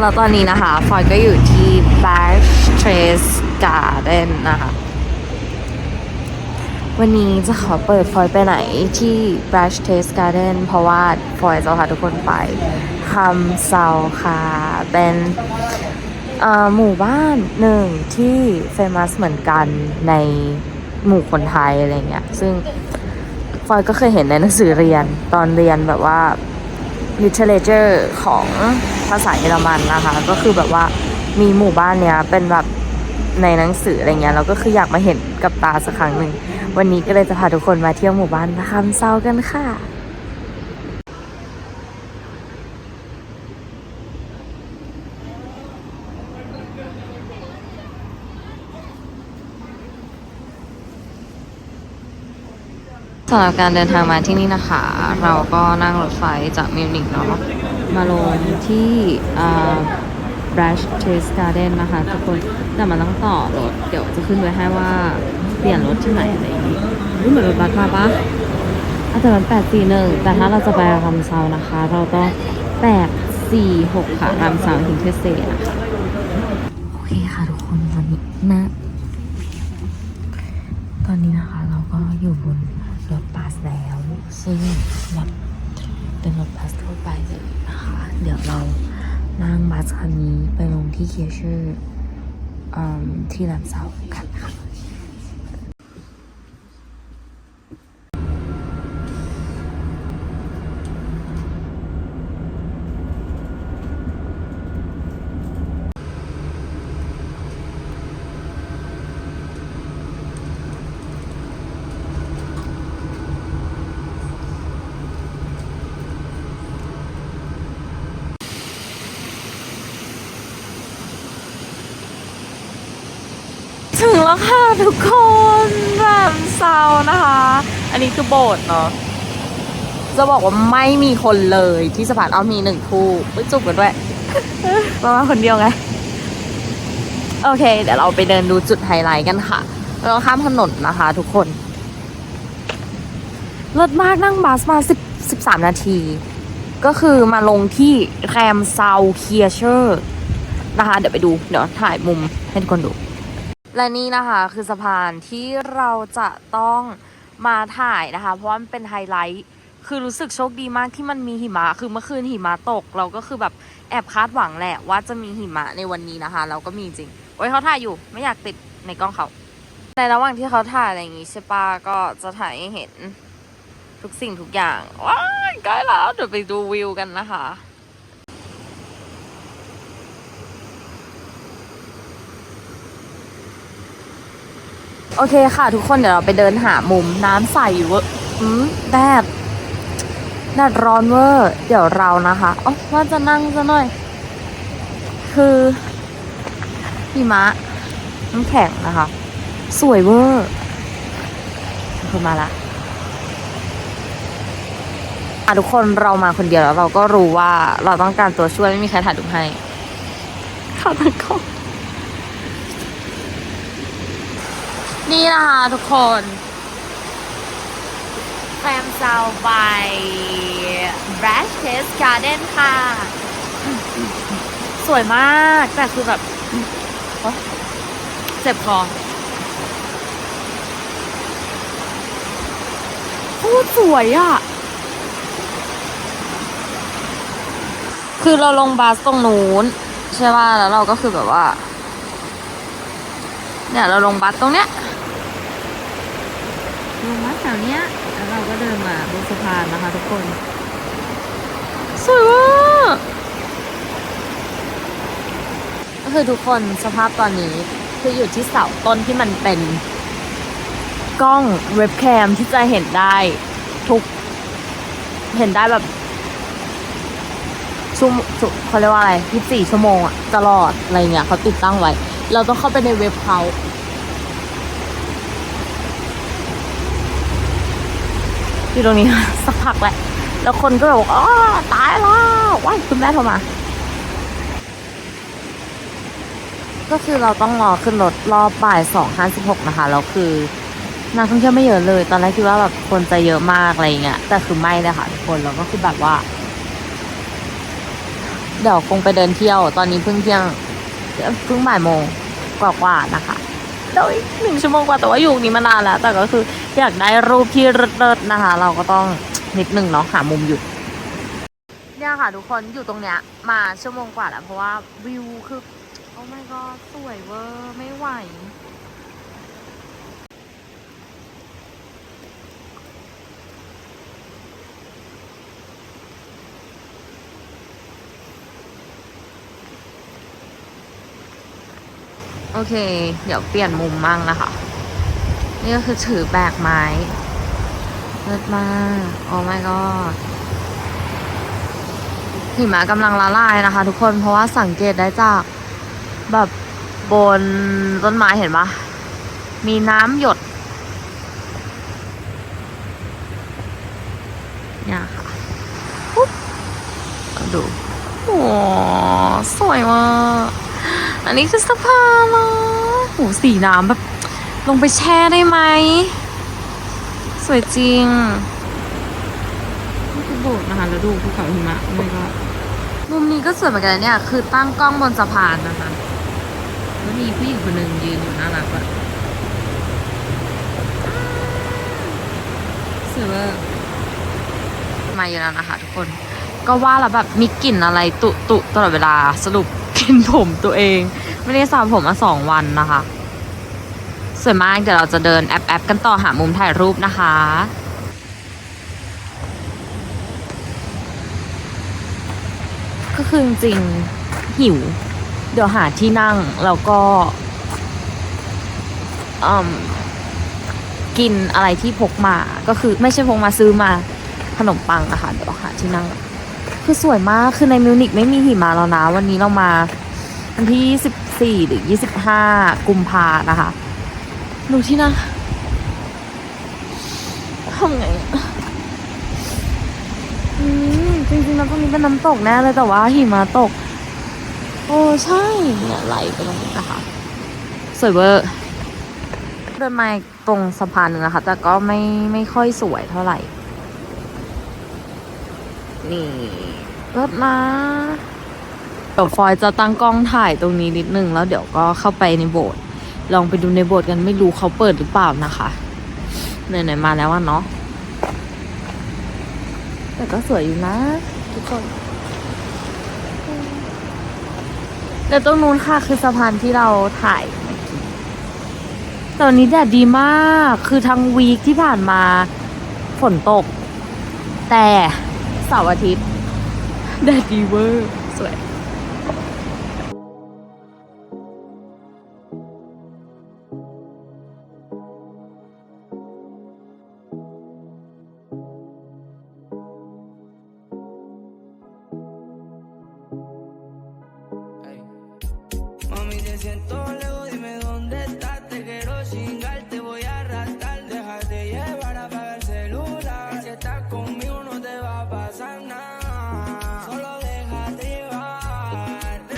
แล้วตอนนี้นะคะ ฟอยก็อยู่ที่ Bash Trace Garden นะคะ วันนี้จะขอเปิดฟอยไปไหนที่ Bash Trace Garden เพราะว่าฟอยจะพาทุกคนไปคำเซาค่ะ เป็นอ่อหมู่บ้านหนึ่งที่เฟมัสเหมือนกันในหมู่คนไทยอะไรเงี้ย ซึ่งฟอยก็เคยเห็นในหนังสือเรียนตอนเรียนแบบว่า literature ของภาษาเยอรมันนะคะ ก็คือแบบว่ามีหมู่บ้านเนี้ยเป็นแบบในหนังสืออะไรเงี้ยเราก็คืออยากมาเห็นกับตาสักครั้งหนึ่ง วันนี้ก็เลยจะพาทุกคนมาเที่ยวหมู่บ้านคำเซากันค่ะ สำหรับการเดินทางมาที่นี่นะคะ เราก็นั่งรถไฟจากมิวนิกเนาะมาลงที่ Brush Trace Garden นะคะทุกคนแต่มันต้องต่อรถ เดี๋ยวจะขึ้นไว้ให้ว่าเปลี่ยนรถที่ไหนอะไรอย่างงี้รู้เหมือนรถบัสมาปะอาจจะมันแปดสี่หนึ่งแต่ถ้าเราจะไปรำเซานะคะ เราต้องแปดสี่หกค่ะรำเซาถึงเทสเซนะคะ โอเคค่ะทุกคนตอนนี้นะ ตอนนี้นะคะเราก็อยู่บนรถบัสแล้ว ซึ่ง แบบเป็นรถบัสทั่วไปเลยนะคะ เดี๋ยวเรานั่งบัสคันนี้ไปลงที่เคียชื่อร์ที่ลำเสากัน ทุกคนแรมเซานะคะ อันนี้คือโบสถ์เนาะจะบอกว่าไม่มีคนเลยที่สะพานอ้อมมีหนึ่งคู่ไปจุบกันด้วยประมาณคนเดียวไง โอเค เดี๋ยวเราไปเดินดูจุดไฮไลท์กันค่ะ เราข้ามถนนนะคะทุกคนรถมากนั่งบัสมาสิบสิบสามนาที ก็คือมาลงที่แรมเซาเคียเชอร์นะคะ เดี๋ยวไปดู เดี๋ยวถ่ายมุมให้ทุกคนดู และนี่นะคะคือสะพานที่เราจะต้องมาถ่ายนะคะ เพราะว่ามันเป็นไฮไลท์คือรู้สึกโชคดีมากที่มันมีหิมะ คือเมื่อคืนหิมะตก เราก็คือแบบแอบคาดหวังแหละว่าจะมีหิมะในวันนี้นะคะ เราก็มีจริงโอ้ยเขาถ่ายอยู่ไม่อยากติดในกล้องเขาในระหว่างที่เขาถ่ายอะไรอย่างงี้ใช่ปะก็จะถ่ายให้เห็นทุกสิ่งทุกอย่างว้ายใกล้แล้วเดี๋ยวไปดูวิวกันนะคะ โอเคค่ะทุกคนเดี๋ยวเราไปเดินหามุมน้ำใสเวอร์อืมแดดแดดร้อนเวอร์เดี๋ยวเรานะคะอ๋อว่าจะนั่งซะหน่อย คือหิมะน้ำแข็งนะคะ สวยเวอร์คือมาละอะทุกคนเรามาคนเดียวแล้วเราก็รู้ว่าเราต้องการตัวช่วยไม่มีใครถ่ายรูให้ข้าตะกอง นี่นะคะทุกคนแฟมซาวบาย Brash Test Garden ค่ะ สวยมาก แต่คือแบบโอ๊ยเจ็บคอโคตรสวยอะ คือเราลงบัสตรงนู้น ใช่ป่ะ แล้วเราก็คือแบบว่า เนี่ย เราลงบัสตรงเนี้ย ลงมาแถวเนี้ยแล้วเราก็เดินมาบนสะพานนะคะทุกคนสวยมากก็คือทุกคนสภาพตอนนี้คืออยู่ที่เสาต้นที่มันเป็น กล้องเว็บแคมที่จะเห็นได้ทุก เห็นได้แบบชั่วโมเขาเรียกว่าอะไร 24 ชั่วโมงอะตลอดอะไรเงี้ยเขาติดตั้งไว้ เราต้องเข้าไปในเว็บเขา อยู่ตรงนี้ สักพักแหละแล้วคนก็แบบบอกอ๋อตายแล้วว้ายคุณแม่โทรมา ก็คือเราต้องรอขึ้นรถรอบบ่ายสองห้าสิบหกนะคะแล้วคือนักท่องเที่ยวไม่เยอะเลย ตอนแรกคิดว่าแบบคนจะเยอะมากอะไรเงี้ยแต่คือไม่เลยค่ะทุกคนเราก็คือแบบว่า เดี๋ยวคงไปเดินเที่ยว ตอนนี้เพิ่งเที่ยงเพิ่งบ่ายโมงกว่าๆนะคะเดี๋ยหนึ่งชั่วโมงกว่าแต่ว่าอยู่นี้มานานแล้ว แต่ก็คือ อยากได้รูปที่เลิศๆนะคะ เราก็ต้องนิดนึงเนาะหามุมหยุดเนี่ยค่ะทุกคนอยู่ตรงเนี้ย มาชั่วโมงกว่าแล้วเพราะว่าวิวคือ โอ้ my god สวยเวอร์ไม่ไหวโอเค เดี๋ยวเปลี่ยนมุมมั่งนะคะ นี่ก็คือถือแบกไม้เลิศมากโอ้ my god หิมะกำลังละลายนะคะ ทุกคนเพราะว่าสังเกตได้จากแบบบนต้นไม้เห็นปะมีน้ำหยดเนี่ยค่ะปุ๊บเอาดู โอ้สวยมากอันนี้คือสะพานเหรอโหสีน้ำแบบ ลงไปแช่ได้ไหม สวยจริง นี่คือโบสถ์นะคะแล้วดูภูเขาหิมะไม่ก็มุมนี้ก็สวยเหมือนกันนะเนี่ย คือตั้งกล้องบนสะพานนะคะ แล้วมีผู้หญิงคนหนึ่งยืนอยู่น่ารักอะสวยเวอร์มาอยู่แล้วนะคะทุกคน ก็ว่าแล้วแบบมีกลิ่นอะไรตุตุตลอดเวลาสรุปกลิ่นผมตัวเอง ไม่ได้สระผมมาสองวันนะคะ สวยมากเดี๋ยวเราจะเดินแอปแอปกันต่อหามุมถ่ายรูปนะคะ ก็คือจริงหิว เดี๋ยวหาที่นั่งแล้วก็อืมกินอะไรที่พกมาก็คือไม่ใช่พกมาซื้อมาขนมปังอะค่ะเดี๋ยวหาที่นั่ง คือสวยมากคือในมิวนิกไม่มีหิมะแล้วนะ วันนี้เรามาวันที่24หรือ25กุมภานะคะ ดูที่นั่งทำไงอะอืมจริงๆแล้วตรงนี้เป็นน้ำตกแน่เลยแต่ว่าหิมะตก โอ้ใช่เนี่ยไหลไปตรงนี้นะคะสวยเวอร์เดินมาตรงสะพานนึงนะคะ แต่ก็ไม่ไม่ค่อยสวยเท่าไหร่ นี่รถนะเดี๋ยวฟอยจะตั้งกล้องถ่ายตรงนี้นิดนึง แล้วเดี๋ยวก็เข้าไปในโบสถ์ ลองไปดูในโบสถ์กันไม่รู้เขาเปิดหรือเปล่านะคะไหนๆมาแล้วอะเนาะแต่ก็สวยอยู่นะ ทุกคนแล้วตรงนู้นค่ะคือสะพานที่เราถ่ายตอนนี้แดดดีมากคือทั้งวีคที่ผ่านมาฝนตก แต่เสาร์อาทิตย์แดดดีเวอร์สวย siento lejos, dime dónde estás, te quiero chingar, te voy a arrastrar, déjate llevar a pagar el celular, si estás conmigo no te va a pasar nada,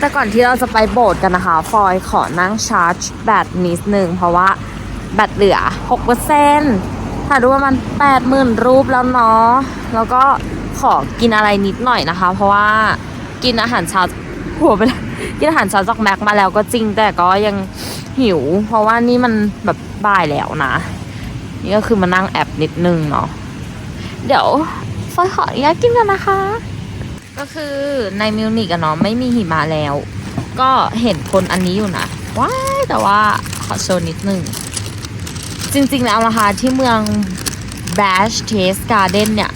แต่ก่อนที่เราจะไปโบสถ์กันนะคะ ฟอยขอนั่งชาร์จแบตนิดหนึ่งเพราะว่าแบตเหลือ6%เปอร์เซ็นต์ถ่ายรูปประมาณ80,000 รูปแล้วเนาะ แล้วก็ขอกินอะไรนิดหน่อยนะคะ เพราะว่ากินอาหารเช้าหัวไปแล้ว กินอาหารเช้าจากแม็กมาแล้วก็จริงแต่ก็ยังหิว เพราะว่านี่มันแบบบ่ายแล้วนะ นี่ก็คือมานั่งแอบนิดนึงเนาะเดี๋ยวฟอยขออนุญาตกินกันนะคะ ก็คือในมิวนิกอะเนาะไม่มีหิมะแล้ว ก็เห็นคนอันนี้อยู่นะว้ายแต่ว่าขอโชว์นิดนึง จริงๆแล้วนะคะที่เมือง Bash Taste Garden เนี่ย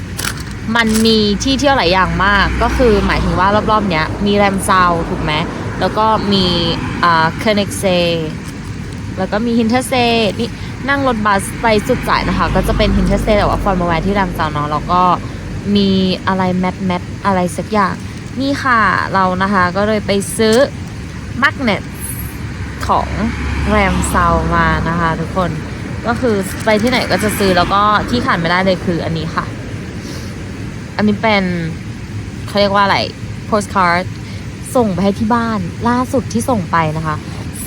มันมีที่เที่ยวหลายอย่างมาก ก็คือหมายถึงว่ารอบๆเนี้ยมีแรมซาวถูกไหมแล้วก็มีอ่าเคเนกเซแล้วก็มีฮินเทเซนี่นั่งรถบัสไปสุดสายนะคะ ก็จะเป็นฮินเทเซแต่ว่าฟอร์มาแวร์ที่แรมซาวเนาะแล้วก็มีอะไรแมทแมทอะไรสักอย่าง นี่ค่ะเรานะคะก็เลยไปซื้อมักเน็ตของแรมซาวมานะคะทุกคนก็คือไปที่ไหนก็จะซื้อแล้วก็ที่ขาดไม่ได้เลยคืออันนี้ค่ะ อันนี้เป็นเขาเรียกว่าอะไร postcard ส่งไปให้ที่บ้าน ล่าสุดที่ส่งไปนะคะ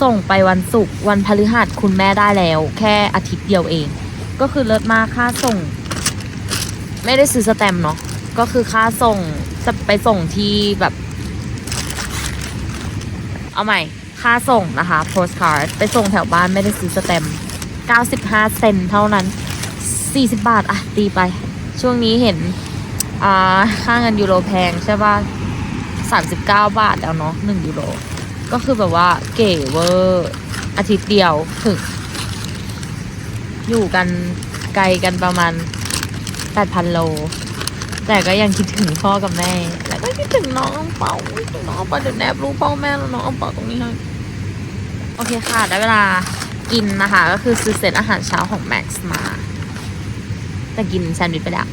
ส่งไปวันศุกร์วันพฤหัสคุณแม่ได้แล้ว แค่อาทิตย์เดียวเอง ก็คือเลิศมากค่าส่ง ไม่ได้ซื้อสแตมเนาะก็คือค่าส่งจะไปส่งที่แบบ เอาใหม่ ค่าส่งนะคะ postcard ไปส่งแถวบ้านไม่ได้ซื้อสเต็ม95 เซนเท่านั้น 40 บาท อะ ตีไป ช่วงนี้เห็น อ่าค่าเงินยูโรแพงใช่ป่ะ39บาทแล้วเนาะ1ยูโร ก็คือแบบว่าเก๋เวอร์อาทิตย์เดียวถึง อยู่กันไกลกันประมาณ8,000โล แต่ก็ยังคิดถึงพ่อกับแม่ แล้วก็คิดถึงน้องอเปาคิดถึงน้องอเปาเดี๋ยวแนบรูปพ่อแม่แล้วน้องอเปาตรงนี้ให้โอเคค่ะ ได้เวลากินนะคะ ก็คือซื้อเซตอาหารเช้าของ Max มา แต่กินแซนด์วิชไปแล้ว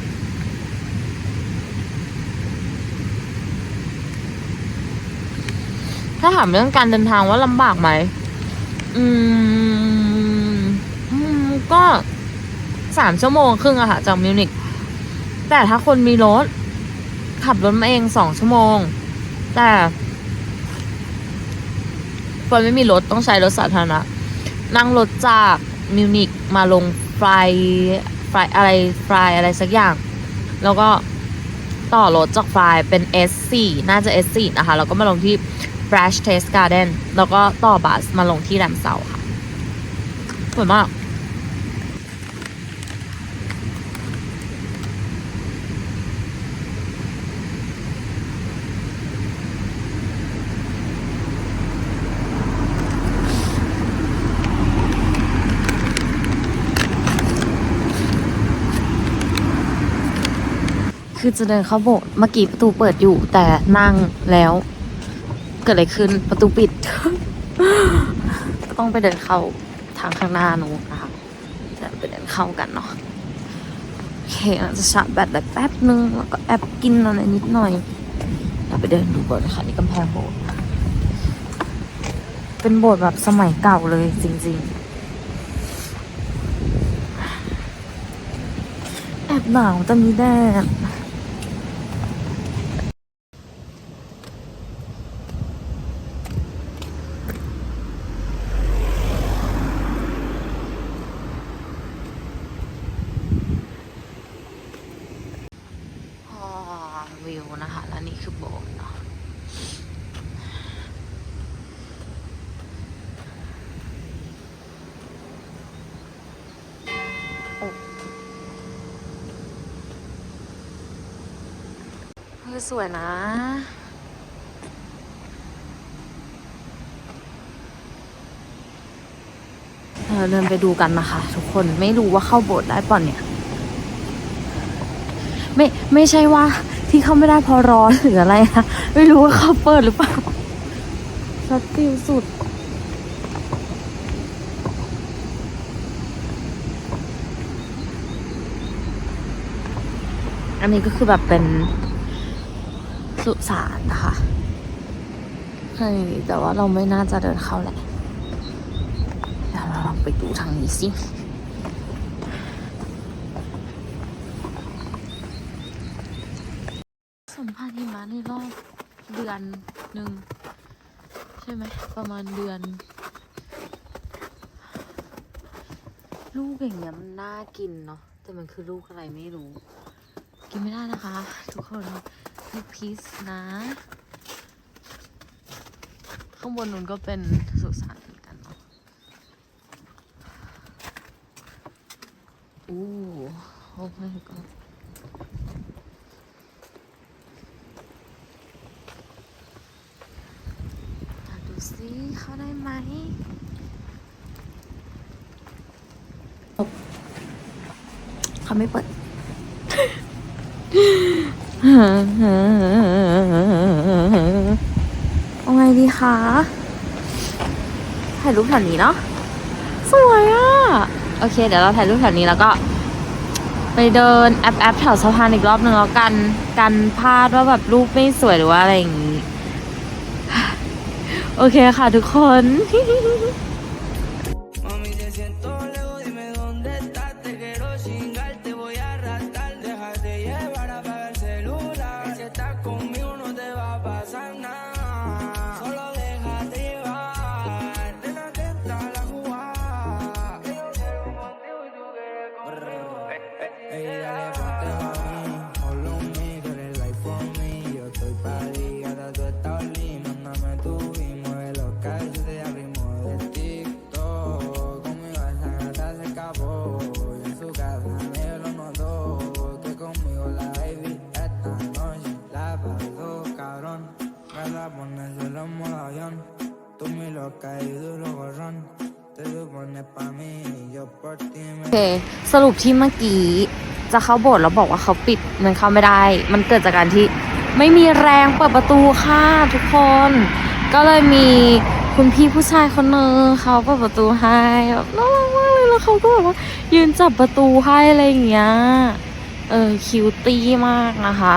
ถ้าถามเรื่องการเดินทางว่าลำบากไหมอืมอืม ก็สามชั่วโมงครึ่งอะค่ะจากมิวนิกแต่ถ้าคนมีรถ ขับรถมาเองสองชั่วโมง แต่คนไม่มีรถต้องใช้รถสาธารณะ นั่งรถจากมิวนิกมาลงไฟไฟอะไรไฟอะไรสักอย่าง แล้วก็ต่อรถจากไฟเป็น S4 น่าจะ S4 นะคะ แล้วก็มาลงที่ Brash Taste Garden แล้วก็ต่อบัสมาลงที่แรมเซาค่ะสวยมากคือจะเดินเข้าโบสถ์เมื่อกี้ประตูเปิดอยู่แต่นั่งแล้ว เกิดอะไรขึ้นประตูปิด ก็ต้องไปเดินเข้าทางข้างหน้านู้นนะคะจะไปเดินเข้ากันเนาะโอเคอจะชาร์จแบตได้แป๊บนึงแล้วก็แอบกินอะไรนิดหน่อยเราไปเดินดูโบสถ์ค่ะนี่กำแพงโบสถ์เป็นโบสถ์แบบสมัยเก่าเลยจริงๆ แอบหนาวแต่มีแดด อ๋อวิวนะคะ แล้วนี่คือโบสถ์เนาะโอ้ เฮ้ยสวยนะเราเดินไปดูกันนะคะ ทุกคนไม่รู้ว่าเข้าโบสถ์ได้ป่ะเนี่ย ไม่ไม่ใช่ว่าที่เข้าไม่ได้พอร้อนหรืออะไรนะไม่รู้ว่าเขาเปิดหรือเปล่าชัดฟิวสุดอันนี้ก็คือแบบเป็น สุสานนะคะใช่แต่ว่าเราไม่น่าจะเดินเข้าแหละเดี๋ยวเราลองไปดูทางนี้สิสัมภาษณ์หิมะในรอบเดือนหนึ่งใช่ไหมประมาณเดือน ลูกอย่างเงี้ยมันน่ากินเนาะแต่มันคือลูกอะไรไม่รู้ กินไม่ได้นะคะ ทุกคน ลูกพีซนะ ข้างบนนู้นก็เป็นสุสานเหมือนกันเนาะอู้โอ้ไม่ก็ดูสิเข้าได้ไหมเขาไม่เปิด เอาไงดีคะถ่ายรูปแถวนี้เนาะสวยอะ โอเค เดี๋ยวเราถ่ายรูปแถวนี้แล้วก็ ไปเดินแอปแอปแถวสะพานอีกรอบหนึ่งแล้วกันกันพลาดว่าแบบรูปไม่สวยหรือว่าอะไรอย่างงี้ โอเคค่ะทุกคน เค สรุปที่เมื่อกี้จะเข้าโบสถ์แล้วบอกว่าเขาปิดมันเข้าไม่ได้ มันเกิดจากการที่ไม่มีแรงเปิดประตูค่ะทุกคน ก็เลยมีคุณพี่ผู้ชายคนหนึงเขาเปิดประตูให้แบบน่ารักมากเลยแล้วเขาก็แบบว่ายืนจับประตูให้อะไรอย่างเงี้ยเออคิวตี้มากนะคะ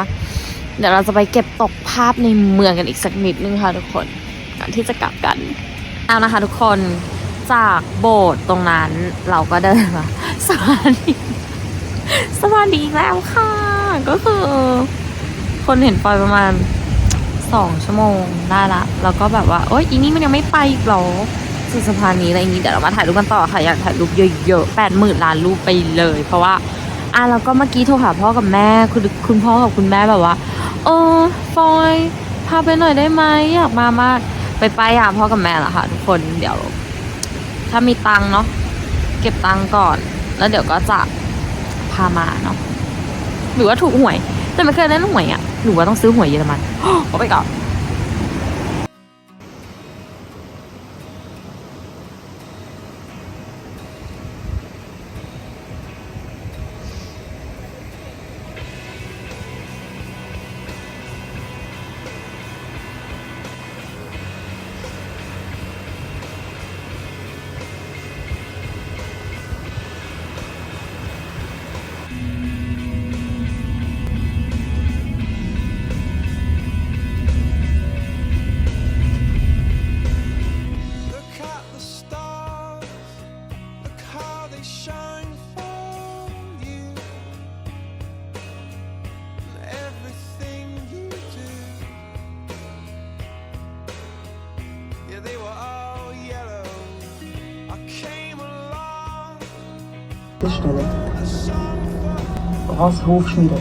เดี๋ยวเราจะไปเก็บตกภาพในเมืองกันอีกสักนิดนึงค่ะทุกคนก่อนที่จะกลับกันเอานะคะทุกคน จากโบสถ์ตรงนั้นเราก็เดินมาสถานีสถานีอีแล้วค่ะ ก็คือ คนเห็นปอยประมาณสองชั่วโมงได้ละแล้วก็แบบว่าโอ๊ยอีนี่มันยังไม่ไปอีกหรอสุดสะพานนี้อะไรอย่างนี้เดี๋ยวเรามาถ่ายรูปกันต่อค่ะอยากถ่ายรูปเยอะๆแปดหมื่นล้านรูปไปเลย เพราะว่าอะแล้วก็เมื่อกี้โทรหาพ่อกับแม่คุณคุณพ่อกับคุณแม่แบบว่าเออฟอยพาไปหน่อยได้ไหมอยากมามากไปไปหาพ่อกับแม่ละค่ะทุกคนเดี๋ยว ถ้ามีตังค์เนาะเก็บตังค์ก่อน แล้วเดี๋ยวก็จะพามาเนาะหรือว่าถูกหวย แต่ไม่เคยเล่นหวยอะหรือว่าต้องซื้อหวยเยอรมันเอาไปก่อน Stelle. song for Ross Hofschmiede.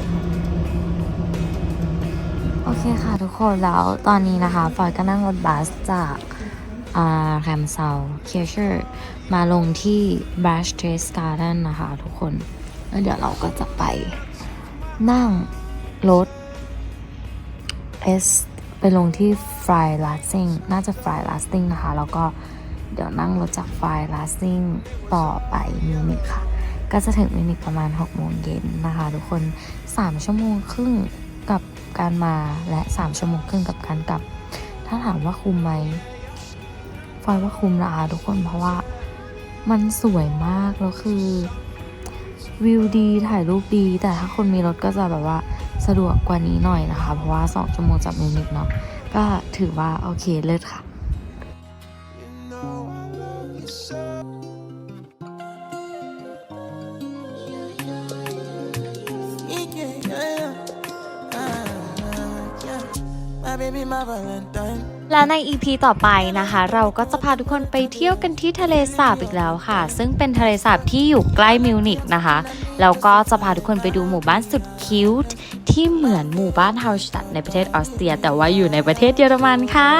โอเคค่ะทุกคนแล้วตอนนี้นะคะฟอยก็นั่งรถบัสจากแรมเซาเคเชอร์มาลงที่ Brush Trace Garden นะคะทุกคนแล้วเดี๋ยวเราก็จะไปนั่งรถ S ไปลงที่ Fry Lasting น่าจะ Fry Lasting นะคะ แล้วก็เดี๋ยวนั่งรถจาก Fry Lasting ต่อไปมิวนิกค่ะ ก็จะถึงมินิกประมาณ 6 โมงเย็นนะคะ ทุกคน 3 ชั่วโมงครึ่งกับการมาและ 3 ชั่วโมงครึ่งกับการกลับ ถ้าถามว่าคุ้มไหมฟอยว่าคุ้มนะคะทุกคนเพราะว่ามันสวยมากแล้วคือวิวดีถ่ายรูปดี แต่ถ้าคนมีรถก็จะแบบว่าสะดวกกว่านี้หน่อยนะคะ เพราะว่า 2 ชั่วโมงจากมิวนิกเนาะก็ถือว่า โอเคเลิศค่ะ ใน EP ต่อไปนะคะ เราก็จะพาทุกคนไปเที่ยวกันที่ทะเลสาบอีกแล้วค่ะ ซึ่งเป็นทะเลสาบที่อยู่ใกล้มิวนิกนะคะแล้วก็จะพาทุกคนไปดูหมู่บ้านสุดคิ้วที่เหมือนหมู่บ้านเฮาสตัดในประเทศออสเตรีย แต่ว่าอยู่ในประเทศเยอรมันค่ะ